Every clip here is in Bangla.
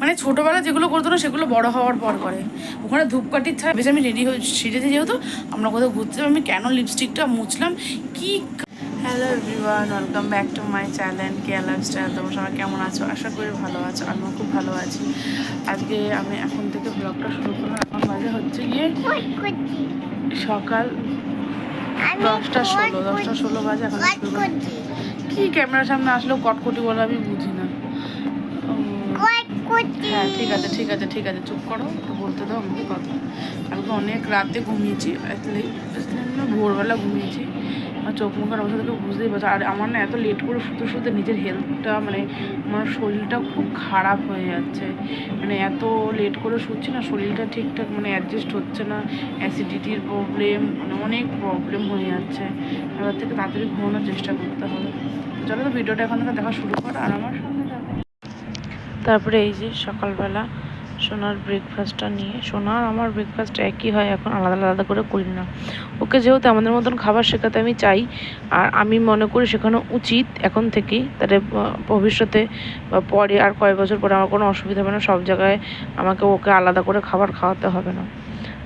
মানে ছোটোবেলা যেগুলো করতো না সেগুলো বড় হওয়ার পর করে। ওখানে ধূপকাঠির ছাড়া বেশ আমি রেডি হয়ে সেজেছি যেহেতু আমরা কোথাও ঘুরতে যাব, আমি কেন লিপস্টিকটা মুছলাম? কি hello everyone welcome back to my channel K care lifestyle তোমরা সবাই কেমন আছো? আশা করি ভালো আছো আমিও খুব ভালো আছি। আজকে আমি এখন থেকে ব্লগটা শুরু করলাম এখন বাজে হচ্ছে গিয়ে সকাল দশটা ষোলো দশটা ষোলো বাজে এখন শুরু করি। কি ক্যামেরার সামনে আসলেও কটকটি বলে আমি বুঝি না। হ্যাঁ ঠিক আছে ঠিক আছে ঠিক আছে, চুপ করো, একটু বলতে দাও আমাকে কথা। আমি তো অনেক রাতে ঘুমিয়েছি আসলে ভোরবেলা ঘুমিয়েছি। আমার চোখ মুখের অবস্থা থেকে বুঝতেই পারছ। আর আমার না এত লেট করে শুতে শুতে নিজের হেলথটা মানে আমার শরীরটা খুব খারাপ হয়ে যাচ্ছে। মানে এত লেট করে শুচ্ছি না, শরীরটা ঠিকঠাক মানে অ্যাডজাস্ট হচ্ছে না অ্যাসিডিটির প্রবলেম মানে অনেক প্রবলেম হয়ে যাচ্ছে। এবার থেকে তাড়াতাড়ি ঘুমানোর চেষ্টা করতে হবে। চলো তো, ভিডিওটা এখন থেকে দেখা শুরু করো, আর আমার তারপরে এই যে সকালবেলা সোনার ব্রেকফাস্টটা নিয়ে, সোনার আমার ব্রেকফাস্ট একই হয়, এখন আলাদা আলাদা করে করি না। ওকে যেহেতু আমাদের মতন খাবার শেখাতে আমি চাই, আর আমি মনে করি শেখানো উচিত এখন থেকেই, তাহলে ভবিষ্যতে বা পরে আর কয়েক বছর পরে আমার কোনো অসুবিধা হবে না, সব জায়গায় আমাকে ওকে আলাদা করে খাবার খাওয়াতে হবে না।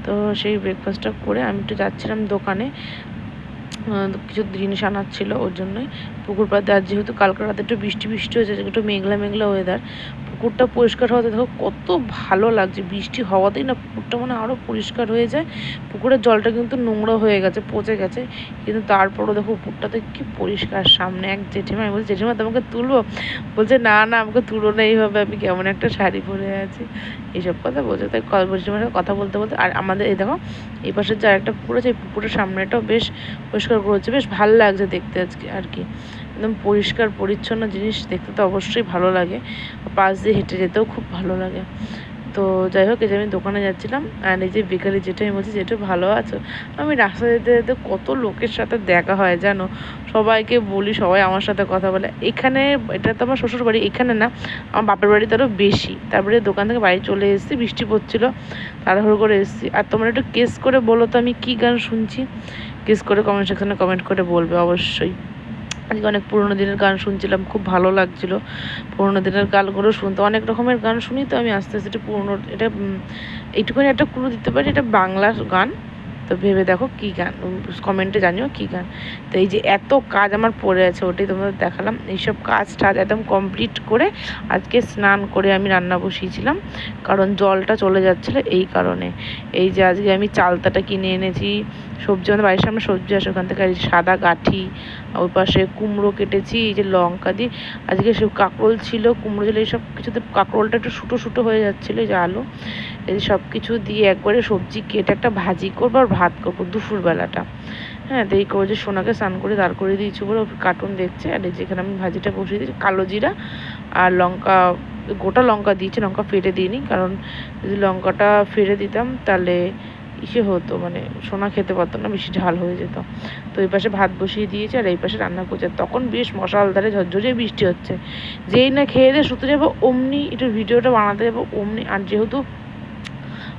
তো সেই ব্রেকফাস্টটা করে আমি একটু যাচ্ছিলাম দোকানে কিছু জিনিস আনার ছিল ওর জন্যই। পুকুর পাড়ে, আর যেহেতু কালকে রাতে একটু বৃষ্টি বৃষ্টি হয়েছে, একটু মেঘলা মেঘলা ওয়েদার পুকুরটা পরিষ্কার হওয়াতে দেখো কত ভালো লাগছে। বৃষ্টি হওয়াতেই না পুকুরটা মানে আরও পরিষ্কার হয়ে যায়। পুকুরের জলটা কিন্তু নোংরা হয়ে গেছে, পচে গেছে। কিন্তু তারপরও দেখো পুকুরটাতে কি পরিষ্কার সামনে এক জেঠিমা, আমি বলছি, জেঠিমা, তোমাকে তুলবো? বলছে, না না, আমাকে তুলো না, এইভাবে আমি কেমন একটা শাড়ি পরে আছি। এইসব কথা বলছে। তাই জেঠিমার সাথে কথা বলতে বলতে, আর আমাদের এই দেখো, এই পাশে যে আরেকটা পুকুর আছে, এই পুকুরের সামনেটাও বেশ পরিষ্কার করেছে। বেশ ভালো লাগছে দেখতে আজকে আর কি। একদম পরিষ্কার, পরিচ্ছন্ন জিনিস দেখতে তো অবশ্যই ভালো লাগে। পাশ দিয়ে হেঁটে যেতেও খুব ভালো লাগে। তো যাই হোক, এই যে আমি দোকানে যাচ্ছিলাম আর এই যে বিকালে যেটা আমি বলছি যেটা ভালো আছো। আমি রাস্তা যেতে যেতে কত লোকের সাথে দেখা হয় জানো? সবাইকে বলি, সবাই আমার সাথে কথা বলে। এখানে, এটা তো আমার শ্বশুর বাড়ি, এখানে না, আমার বাপের বাড়িতে আরও বেশি। তারপরে দোকান থেকে বাড়ি চলে এসেছি, বৃষ্টি পড়ছিলো, তাড়াহুড়ো করে এসেছি। আর তোমরা একটু কেস করে বলো তো আমি কী গান শুনছি? কেস করে কমেন্ট সেকশানে কমেন্ট করে বলবে অবশ্যই। আজকে অনেক পুরোনো দিনের গান শুনছিলাম, খুব ভালো লাগছিল। পুরোনো দিনের গানগুলো শুনতে, অনেক রকমের গান শুনি, তো আমি আস্তে আস্তে এটা পুরোনো, এটা এইটুকুনি একটা ক্লু দিতে পারি, এটা বাংলার গান। তো ভেবে দেখো কী গান কমেন্টে জানিও কী গান। তো এই যে এত কাজ আমার পড়ে আছে, ওটাই তোমাদের দেখালাম। এইসব কাজ টাজ একদম কমপ্লিট করে আজকে স্নান করে আমি রান্না বসিয়েছিলাম, কারণ জলটা চলে যাচ্ছিল এই কারণে। এই যে আজকে আমি চালতাটা কিনে এনেছি, সবজি আমাদের বাড়ির সামনে সবজি আসে ওখান থেকে সাদা গাঠি, ওই পাশে কুমড়ো কেটেছি, এই যে লঙ্কা দিয়ে। আজকে সব কাঁকরোল ছিল, কুমড়ো ছিল, এইসব কিছুতে কাঁকরোলটা একটু শুটো শুটো হয়ে যাচ্ছিল, এই যে আলু। এই সব কিছু দিয়ে একবারে সবজি কেটে একটা ভাজি করব আর ভাত করব দুপুরবেলাটা। হ্যাঁ তো এই করে যে সোনাকে স্নান করে দাঁড় করে দিয়েছি বলে কার্টুন দেখছে। আর যেখানে আমি ভাজিটা বসিয়ে দিয়েছি, কালো জিরা আর লঙ্কা, গোটা লঙ্কা দিয়েছি, লঙ্কা ফেটে দিইনি। কারণ যদি লঙ্কাটা ফেটে দিতাম তাহলে ইসে হতো মানে সোনা খেতে পারতো না, বেশি ঝাল হয়ে যেত। তো এই পাশে ভাত বসিয়ে দিয়েছে আর এই পাশে রান্না করছে। তখন বেশ মশালধারে ঝরঝরে বৃষ্টি হচ্ছে। যেই না খেয়ে দিয়ে শুতে যাব, অমনি একটু ভিডিওটা বানাতে যাব, অমনি আর যেহেতু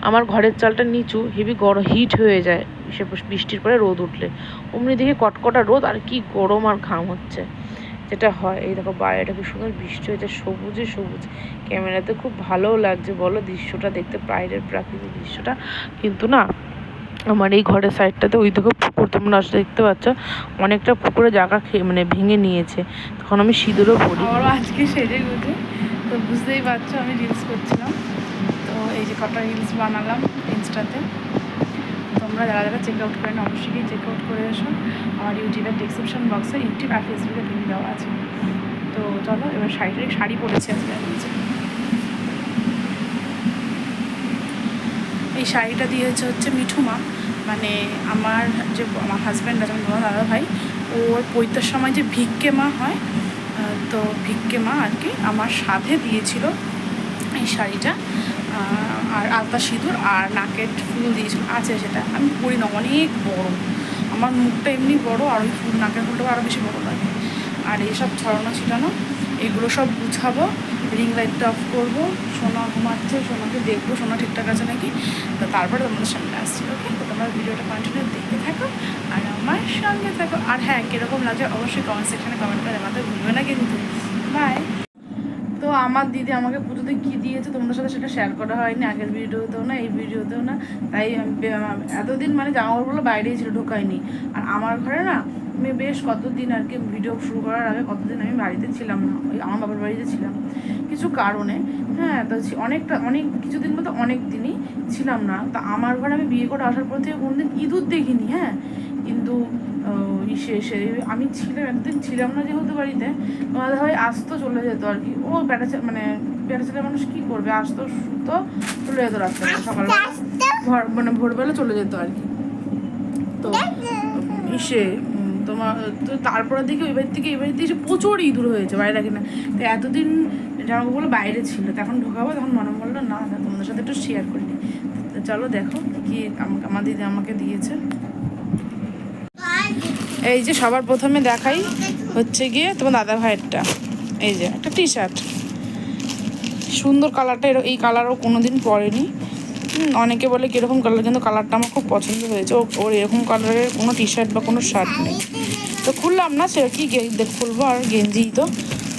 আমার ঘরের চালটা নিচু হেভি গরম হিট হয়ে যায়, সে বৃষ্টির পরে রোদ উঠলে। অমনি দেখে কটকটা রোদ, আর কি গরম আর ঘাম হচ্ছে। যেটা হয়, এই দেখো বাইরেটা খুব সুন্দর, বৃষ্টি হয়েছে সবুজে সবুজ। ক্যামেরাতে খুব ভালোও লাগছে, বলো দৃশ্যটা দেখতে, বাইরের প্রাকৃতিক দৃশ্যটা। কিন্তু না, আমার এই ঘরের সাইডটাতে ওই দিকে পুকুর, তোমরা আসলে দেখতে পাচ্ছ, অনেকটা পুকুরে জায়গা খেয়ে মানে ভেঙে নিয়েছে। তখন আমি সিঁদুরও পড়ি আজকে সেরে গুজে, তো বুঝতেই পারছ, আমি রিলস করছিলাম। এই যে কটা রিলস বানালাম ইনস্টাতে তোমরা যারা যারা চেক আউট করেন, অবশ্যই চেক আউট করে এসো। আমার ইউটিউবের ডিসক্রিপশন বক্সে ইউটিউব আর ফেসবুকে লিঙ্ক দেওয়া আছে। তো চলো, এবার শাড়ি শাড়ি পরেছি আজকে। এই শাড়িটা দিয়েছে হচ্ছে মিঠুমা। মানে আমার যে আমার হাজব্যান্ড আছে, আমার দাদা ভাই, ওর পৈতার সময় যে ভিক্ষে মা হয় তো ভিক্ষে মা আর কি আমার সাথে দিয়েছিল এই শাড়িটা। আর আলতা সিঁদুর আর নাকের ফুল দিয়েছিল। আছে সেটা। আমি পরি না, অনেক বড়। আমার মুখটা এমনি বড়, আর ওই ফুল নাকের ফুলটা আরও বেশি বড় লাগে। আর এইসব ছড়ানো ছিটানো, এগুলো সব বুঝাবো রিং লাইটটা অফ করব, সোনা ঘুমাচ্ছে, সোনাকে দেখব, সোনা ঠিকঠাক আছে নাকি? তো তারপরে তোমাদের সামনে আসছি ওকে তো তোমরা ভিডিওটা কন্টিনিউ দেখতে থাকো আর আমার সঙ্গে থাকো। আর হ্যাঁ কীরকম লাগে অবশ্যই কমেন্ট সেকশানে কমেন্ট করে জানাতে ভুলবে না কিন্তু। বাই আমার দিদি আমাকে পুজোতে কি দিয়েছে তোমাদের সাথে সেটা শেয়ার করা হয়নি, আগের ভিডিওতেও না, এই ভিডিওতেও না, তাই এতদিন মানে জামা কাপড়গুলো বাইরেই ছিল ঢোকায়নি আর আমার ঘরে না, আমি বেশ কতদিন আর কি ভিডিও শুরু করার আগে কতদিন আমি বাড়িতে ছিলাম না, ওই আমার বাবার বাড়িতে ছিলাম। কিছু কারণে হ্যাঁ তো অনেকটা, অনেক, কিছুদিন মতো অনেক দিনই ছিলাম না। তা আমার ঘরে আমি বিয়ে করে আসার পর থেকে কোনোদিন ইঁদুর দেখিনি হ্যাঁ। কিন্তু এসে আমি ছিলাম একদিন ছিলাম না যেহেতু বাড়িতে দাদা ভাই আসতো চলে যেত আর কি। ও বেটা মানে বেটা ছেলে মানুষ কি করবে? আসতো শুতো চলে যেত রাস্তায়। সকালবেলা ভোর মানে ভোরবেলা চলে যেত আর কি। তো ইসে তোমার তো তারপরে দেখি ওই বাড়ি থেকে এই বাড়িতে এসে প্রচুর ইঁদুর হয়েছে বাইরে রাখি না। তো এতদিন জামাকাপড়গুলো বাইরে ছিল তখন ঢোকাবো তখন মনে বলল না না তোমাদের সাথে একটু শেয়ার করি চলো দেখো কি আমাকে আমার দিদি আমাকে দিয়েছে। এই যে সবার প্রথমে দেখাই হচ্ছে গিয়ে তোমার দাদা ভাইয়েরটা। এই যে একটা টি শার্ট সুন্দর কালারটা এই কালারও কোনো কোনোদিন পরেনি। অনেকে বলে কীরকম কালার কিন্তু কালারটা আমার খুব পছন্দ হয়েছে। ওর এরকম কালারের কোনো টি শার্ট বা কোনো শার্ট নেই। তো খুললাম না, সে কি খুলবো আর গেঞ্জি তো।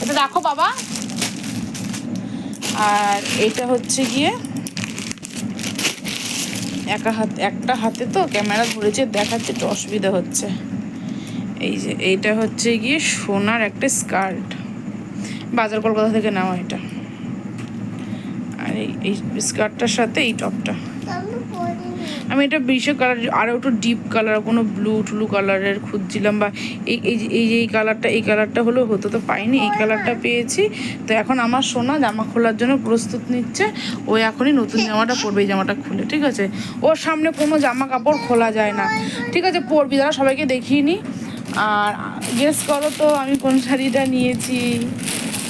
এটা রাখো বাবা। আর এটা হচ্ছে গিয়ে একা হাত একটা হাতে তো ক্যামেরা ধরেছে, দেখাচ্ছে একটু অসুবিধা হচ্ছে। এই যে, এইটা হচ্ছে গিয়ে সোনার একটা স্কার্ট। বাজার কলকাতা থেকে নেওয়া এটা। আর এই স্কার্টটার সাথে এই টপটা। আমি এটা বিশেষ কালার আরও একটু ডিপ কালার, কোনো ব্লু টুলু কালারের খুঁজছিলাম বা এই এই যে- এই কালারটা এই কালারটা হলেও হতো তো পাইনি, এই কালারটা পেয়েছি। তো এখন আমার সোনা জামা খোলার জন্য প্রস্তুত নিচ্ছে। ও এখনই নতুন জামাটা পরবে, এই জামাটা খুলে, ঠিক আছে? ওর সামনে কোনো জামা কাপড় খোলা যায় না। ঠিক আছে, পরবি দাঁড়া সবাইকে দেখিয়ে নি। আর গেস করো তো, আমি কোন শাড়িটা নিয়েছি?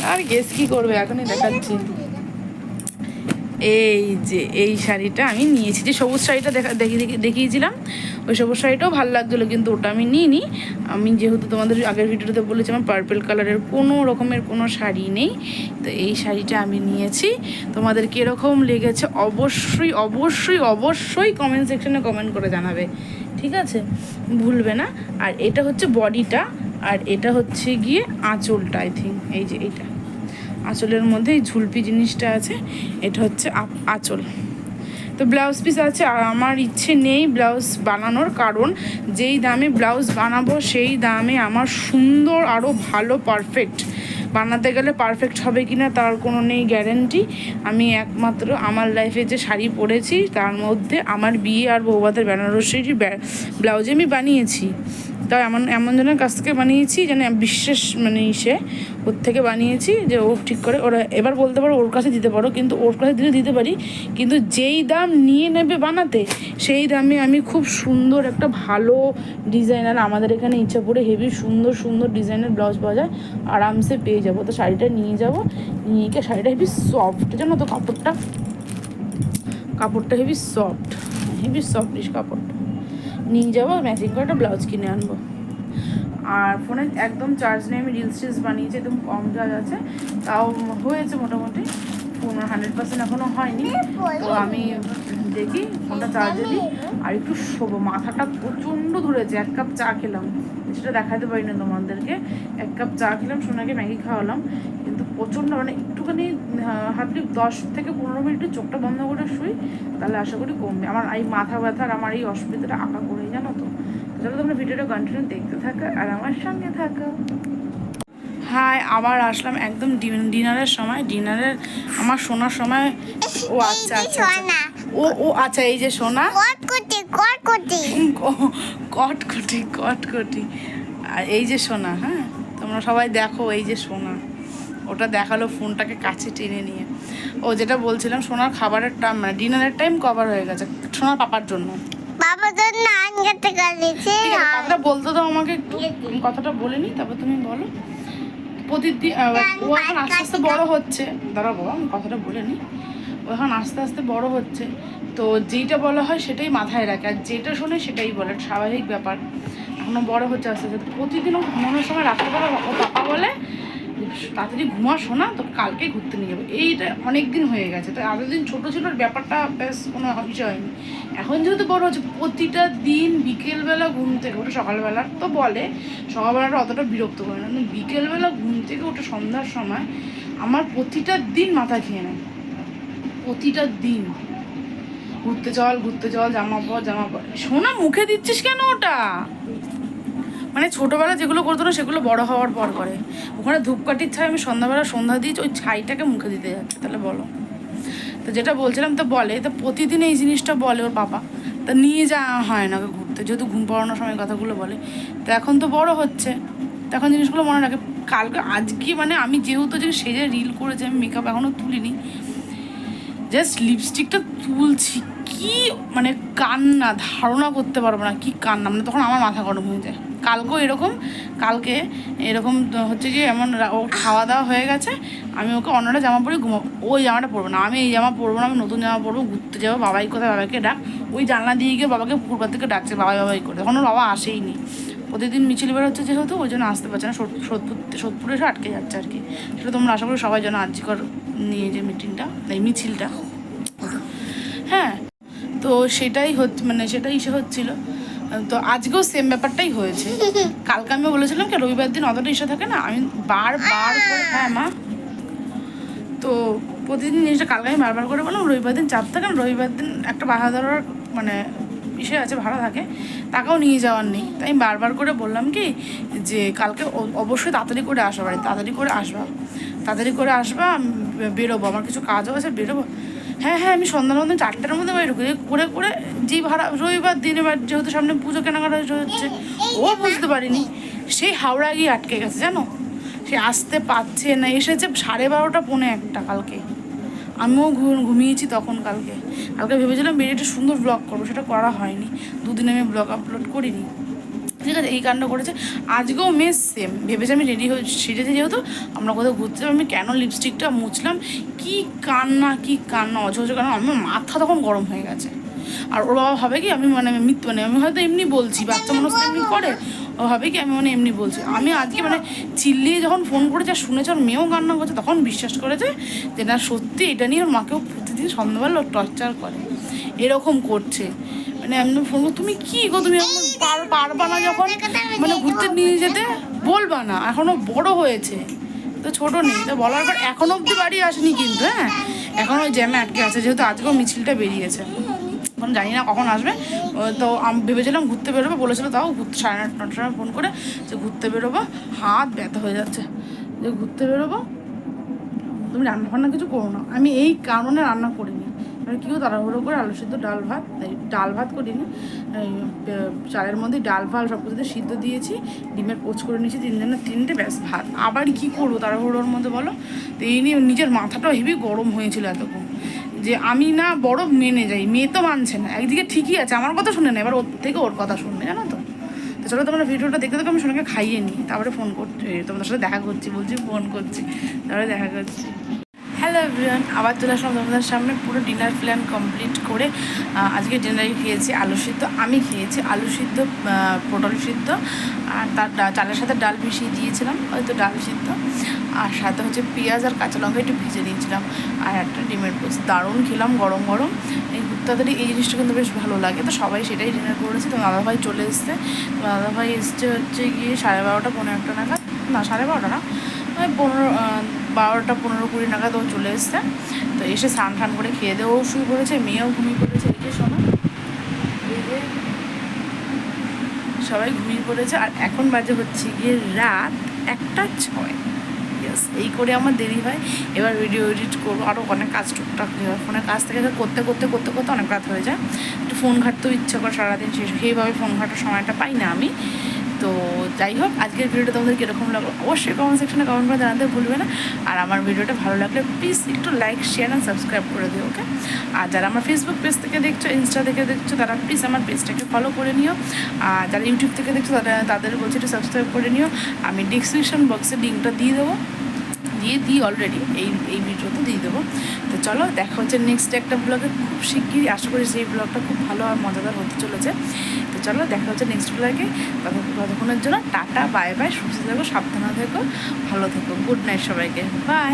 আর গেস কি করবে? এখনই দেখাচ্ছি। এই যে, এই শাড়িটা আমি নিয়েছি। যে সবুজ শাড়িটা দেখা, দেখি, দেখি- দেখিয়েছিলাম, ওই সবুজ শাড়িটাও ভালো লাগছিল, কিন্তু ওটা আমি নিইনি। আমি যেহেতু তোমাদের আগের ভিডিওতে বলেছি, আমার পার্পেল কালারের কোনো রকমের কোনো শাড়ি নেই। তো এই শাড়িটা আমি নিয়েছি। তোমাদের কীরকম লেগেছে, অবশ্যই অবশ্যই অবশ্যই কমেন্ট সেকশনে কমেন্ট করে জানাবে। ঠিক আছে? ভুলবে না। আর এটা হচ্ছে বডিটা, আর এটা হচ্ছে গিয়ে আঁচলটা আই থিঙ্ক এই যে এইটা। আঁচলের মধ্যে এই ঝুলপি জিনিসটা আছে, এটা হচ্ছে আঁচল। তো ব্লাউজ পিস আছে, আর আমার ইচ্ছে নেই ব্লাউজ বানানোর, কারণ যেই দামে ব্লাউজ বানাবো, সেই দামে আমার সুন্দর আরও ভালো পারফেক্ট বানাতে গেলে পারফেক্ট হবে কি না তার কোনো নেই গ্যারেন্টি আমি একমাত্র আমার লাইফে যে শাড়ি পরেছি, তার মধ্যে আমার বিয়ে আর বৌভাতের বেনারসির ব্লাউজে আমি বানিয়েছি। তাই এমন এমন জনের কাছ থেকে বানিয়েছি যেন বিশ্বাস মানে ইসে, ওর থেকে বানিয়েছি যে ও ঠিক করে, ওরা এবার বলতে পারো ওর কাছে দিতে পারো, কিন্তু ওর কাছে দিলে দিতে পারি, কিন্তু যেই দাম নিয়ে নেবে বানাতে, সেই দামে আমি খুব সুন্দর একটা ভালো ডিজাইনার, আমাদের এখানে ইচ্ছাপুরে হেভি সুন্দর সুন্দর ডিজাইনের ব্লাউজ পাওয়া যায়, আরামসে পেয়ে যাব। তো শাড়িটা নিয়ে যাব, নিয়ে গিয়ে শাড়িটা হেভি সফট জানো তো কাপড়টা? কাপড়টা হেভি সফট হেভি সফটিশ কাপড়টা। নিয়ে যাব ম্যাচিং করে একটা ব্লাউজ কিনে আনব। আর ফোনে একদম চার্জ নেই, আমি রিলস টিলস বানিয়েছি, একদম কম চার্জ আছে। তাও হয়েছে মোটামুটি ফোন হান্ড্রেড পার্সেন্ট এখনও হয়নি। তো আমি দেখি ফোনটা চার্জে দিই। আর একটু শোবো, মাথাটা প্রচণ্ড ধরেছে, এক কাপ চা খেলাম। সেটা দেখাতে পারি না তোমাদেরকে। এক কাপ চা খেলাম, সোনাকে ম্যাগি খাওয়ালাম। কিন্তু প্রচণ্ড মানে একটুখানি হাতলি দশ থেকে পনেরো মিনিটের চোখটা বন্ধ করে শুই তাহলে আশা করি কমবে। আমার এই মাথা ব্যথার আমার এই অসুবিধাটা আঁকা করেই জানো তো। তো চলো তোমরা ভিডিওটা কন্টিনিউ দেখতে থাকো আর আমার সঙ্গে থাকো। হাই আবার আসলাম একদম ডিনারের সময়। ডিনারের আমার শোনার সময় ও আচ্ছা আচ্ছা আচ্ছা। ও ও আচ্ছা এই যে সোনা কটকটি কটকটি। কটকটি কটকটি। আর এই যে সোনা হ্যাঁ? তোমরা সবাই দেখো এই যে সোনা ওটা দেখাল ফোনটাকে কাছে টেনে নিয়ে। ও যেটা বলছিলাম সোনার খাবারের টাইম মানে ডিনারের টাইম কভার হয়ে গেছে সোনার পাপার জন্য। তো কথাটা বলতে দাও আমাকে একটু। কথাটা বলে নিই তারপর তুমি বলো। প্রতিদিন ও এখন আস্তে আস্তে বড় হচ্ছে। দাঁড়াও বাবা আমি কথাটা বলে নিই ও এখন আস্তে আস্তে বড় হচ্ছে। তো যেইটা বলা হয় সেটাই মাথায় রাখে আর যেটা শোনে সেটাই বলে। স্বাভাবিক ব্যাপার। এখনও বড় হচ্ছে আস্তে আস্তে। তো প্রতিদিন ও ঘুমানোর সময় রাত্রেবেলা ও পাপা বলে তাড়াতাড়ি ঘুমা শোনা তো কালকে ঘুরতে নিয়ে যাব। এইটা অনেক দিন হয়ে গেছে। তো এতদিন ছোটো ছিল ব্যাপারটা বেশ কোনো বিষয় হয়নি। এখন যেহেতু বড় হচ্ছে, প্রতিটা দিন বিকেলবেলা ঘুম থেকে ওটা সকালবেলা তো বলে, সকালবেলাটা অতটা বিরক্ত করে না। কিন্তু বিকেলবেলা ঘুম থেকে ওঠে সন্ধ্যার সময়, আমার প্রতিটা দিন মাথা খেয়ে নেয়। প্রতিটা দিন। ঘুরতে চল ঘুরতে চল, জামা পর জামা পর। সোনা মুখে দিচ্ছিস কেন ওটা? মানে ছোটোবেলা যেগুলো করতো না, সেগুলো বড় হওয়ার পর করে। ওখানে ধূপকাঠির ছাই আমি সন্ধ্যাবেলা সন্ধ্যা দিয়েছি, ওই ছাইটাকে মুখে দিতে যাচ্ছে, তাহলে বলো। তো যেটা বলছিলাম, তো বলে, তো প্রতিদিন এই জিনিসটা বলে ওর বাবা। তা নিয়ে যাওয়া হয় না ওকে ঘুরতে, যেহেতু ঘুম পড়ানোর সময় কথাগুলো বলে। তো এখন তো বড় হচ্ছে। তো এখন জিনিসগুলো মনে রাখে। কালকে, আজকে মানে আমি যেহেতু যে সেজে রিল করেছি, আমি মেকআপ এখনও তুলিনি জাস্ট লিপস্টিকটা তুলছি। কি মানে কান্না, ধারণা করতে পারব না কি কান্না মানে তখন আমার মাথা গরম হয়ে যায়। কালকেও এরকম, কালকে এরকম হচ্ছে কি এমন ও খাওয়া দাওয়া হয়ে গেছে, আমি ওকে অন্যটা জামা পরে ঘুমাবো। ওই জামাটা পরবো না, আমি এই জামা পরবো না, আমি নতুন জামা পরবো, ঘুরতে যাব, বাবাই কোথায় বাবাকে ডাক, ওই জানলা দিয়ে গিয়ে বাবাকে পুকুরপার থেকে ডাকছে, বাবাই বাবাই করে। তখন ওর বাবা আসেইনি। প্রতিদিন মিছিল বের হচ্ছে যেহেতু, ওই জন্য আসতে পারছে না সোদ- সোদপুর সোদপুরে এসে আটকে যাচ্ছে আর কি। সেটা তোমরা আশা করি সবাই যেন আর্যিকর নিয়ে যে মিটিংটা এই মিছিলটা। হ্যাঁ তো সেটাই হচ্ছে মানে সেটাই ইসে হচ্ছিল। তো আজকেও সেম ব্যাপারটাই হয়েছে। কালকে আমি বলেছিলাম কি, রবিবার দিন অতটা ইসে থাকে না, আমি বারবার করে হ্যাঁ মা। তো প্রতিদিন জিনিসটা কালকে আমি বারবার করে বললাম, রবিবার দিন চাপ থাকে রবিবার দিন একটা ভাড়া ধরার মানে ইসে আছে, ভাড়া থাকে, টাকাও নিয়ে যাওয়ার নেই। তাই বারবার করে বললাম কি, যে কালকে অবশ্যই তাড়াতাড়ি করে আসবা বাড়ি তাড়াতাড়ি করে আসবা, তাড়াতাড়ি করে আসবা বেরোবো, আমার কিছু কাজও আছে, বেরোবো। হ্যাঁ হ্যাঁ আমি সন্ধ্যার মধ্যে চারটার মধ্যে বাড়ি ঢুকে। করে করে যেই ভাড়া, রবিবার দিন এবার যেহেতু সামনে পুজো, কেনাকাটা হচ্ছে ও বুঝতে পারিনি। সেই হাওড়া গিয়ে আটকে গেছে, জানো? সে আসতে পারছে না, এসেছে সাড়ে বারোটা, পৌনে একটা কালকে। আমিও ঘুমিয়েছি তখন কালকে। কালকে ভেবেছিলাম বেরিয়ে একটা সুন্দর ব্লগ করব, সেটা করা হয়নি। দুদিন আমি ব্লগ আপলোড করিনি। ঠিক আছে, এই কাণ্ড করেছে। আজকেও মেস সেম ভেবেছি আমি রেডি হয়ে সেজেছি যেহেতু, আমরা কোথাও ঘুরতে যাব। আমি কেন লিপস্টিকটা মুছলাম? কি কান্না কি কান্না অঝজ কান্না। আমার মাথা তখন গরম হয়ে গেছে। আর ওর বাবা ভাবে কি, আমি মানে মৃত্যু মানে আমি হয়তো এমনি বলছি, বাচ্চা মানুষ এমনি করে। ও ভাবে কি, আমি মানে এমনি বলছি। আমি আজকে মানে চিল্লিয়ে যখন ফোন করেছে আর শুনেছে ওর মেয়েও কান্না করছে, তখন বিশ্বাস করেছে যে না, সত্যি এটা নিয়ে ওর মাকেও প্রতিদিন সন্ধ্যাবেলা টর্চার করে। এরকম করছে। মানে আমি ফোন তুমি কি গো? তুমি পারবা না যখন মানে ঘুরতে নিয়ে যেতে বলবা না, এখনও বড় হয়েছে। তো ছোট নেই, তো বলার পর এখনও অব্দি বাড়ি আসেনি কিন্তু হ্যাঁ? এখন ওই জ্যামে আটকে আছে, যেহেতু আজকেও মিছিলটা বেরিয়েছে। এখন জানি না কখন আসবে। তো আমি ভেবেছিলাম ঘুরতে বেরোবো, বলেছিল তাও ঘুরতে সাড়ে আট নটার সময় ফোন করে যে ঘুরতে বেরোবো, হাত ব্যথা হয়ে যাচ্ছে। যে ঘুরতে বেরোবো, তুমি রান্না ফান্না কিছু করো না। আমি এই কারণে রান্না করিনি। মানে কেউ তাড়াহুড়ো করে আলু সিদ্ধ, ডাল ভাত ডাল ভাত করিনি চালের মধ্যে ডাল, ফাল সব কিছুতে সিদ্ধ দিয়েছি, ডিমের পোচ করে নিয়েছি তিনজনের তিনটে ব্যাস ভাত। আবার কি করব তাড়াহুড়োর মধ্যে বলো? তো এই নিয়ে নিজের মাথাটাও হেভি গরম হয়েছিল এতক্ষণ। যে আমি না বড় মেনে যাই, মেয়ে তো মানছে না। একদিকে ঠিকই আছে, আমার কথা শুনে না, এবার ওর থেকে ওর কথা শুনবে, জানো তো? তো চলো তোমরা ভিডিওটা দেখতে দেখো আমি সোনাকে খাইয়ে নিই। তারপরে ফোন করছি তোমাদের সাথে দেখা করছি, বলছি ফোন করছি। তারপরে দেখা করছি। হ্যালো এভরিওয়ান আবার চলে আসলাম তোমাদের সামনে পুরো ডিনার প্ল্যান কমপ্লিট করে আজকে ডিনারে খেয়েছি আলু সিদ্ধ। আমি খেয়েছি আলু সিদ্ধ পটল সিদ্ধ, আর তার চালের সাথে ডাল মিশিয়ে দিয়েছিলাম হয়তো ডাল সিদ্ধ। আর সাথে হচ্ছে পেঁয়াজ আর কাঁচা লঙ্কা একটু ভেজে নিয়েছিলাম, আর একটা ডিমের পোস্ট দারুণ খেলাম গরম গরম। এই তাড়াতাড়ি এই জিনিসটা কিন্তু বেশ ভালো লাগে। তো সবাই সেটাই ডিনার করেছে। তো দাদাভাই চলে এসছে। দাদাভাই এসছে হচ্ছে গিয়ে সাড়ে বারোটা পনেরো একটা নাগাদ। না, সাড়ে বারোটা না পনেরো বারোটা পনেরো কুড়ি নাগাদ ও চলে এসছে। তো এসে স্নান টান করে খেয়ে দেওয়াও শুয়ে পড়েছে, মেয়েও ঘুমিয়ে পড়েছে, এই যে শোনো। সবাই ঘুমিয়ে পড়েছে, আর এখন বাজে হচ্ছে গিয়ে রাত একটা ছয়। এই করে আমার দেরি হয়। এবার ভিডিও এডিট করব আরও অনেক কাজ টুকটাক এবার ফোনের কাজ থেকে করতে করতে করতে করতে অনেক রাত হয়ে যায়। একটু ফোন ঘাটতেও ইচ্ছা করে সারাদিন শেষ সেইভাবে ফোন ঘাটার সময়টা পাই না আমি। তো যাই হোক, আজকের ভিডিওটা তোমাদের কীরকম লাগল অবশ্যই কমেন্ট সেকশনে কমেন্ট করে জানাতে ভুলবে না। আর আমার ভিডিওটা ভালো লাগলে প্লিজ একটু লাইক শেয়ার অ্যান্ড সাবস্ক্রাইব করে দিও ওকে আর যারা আমার ফেসবুক পেজ থেকে দেখছ ইনস্টা থেকে দেখছ, তারা প্লিজ আমার পেজটাকে ফলো করে নিও। আর যারা ইউটিউব থেকে দেখছ, তারা তাদের বলছি একটু সাবস্ক্রাইব করে নিও। আমি ডিসক্রিপশন বক্সে লিঙ্কটা দিয়ে দেবো। দিয়ে দিই অলরেডি এই এই ভিডিওতে দিয়ে দেবো। চলো, দেখা হচ্ছে নেক্সট একটা ব্লগে খুব শিগগিরই, আশা করি সেই ব্লগটা খুব ভালো আর মজাদার হতে চলেছে। তো চলো, দেখা হচ্ছে নেক্সট ব্লগে ততক্ষণের জন্য টাটা বাই বাই সুস্থ থেকো, সাবধানে থেকো, ভালো থেকো। গুড নাইট সবাইকে। বাই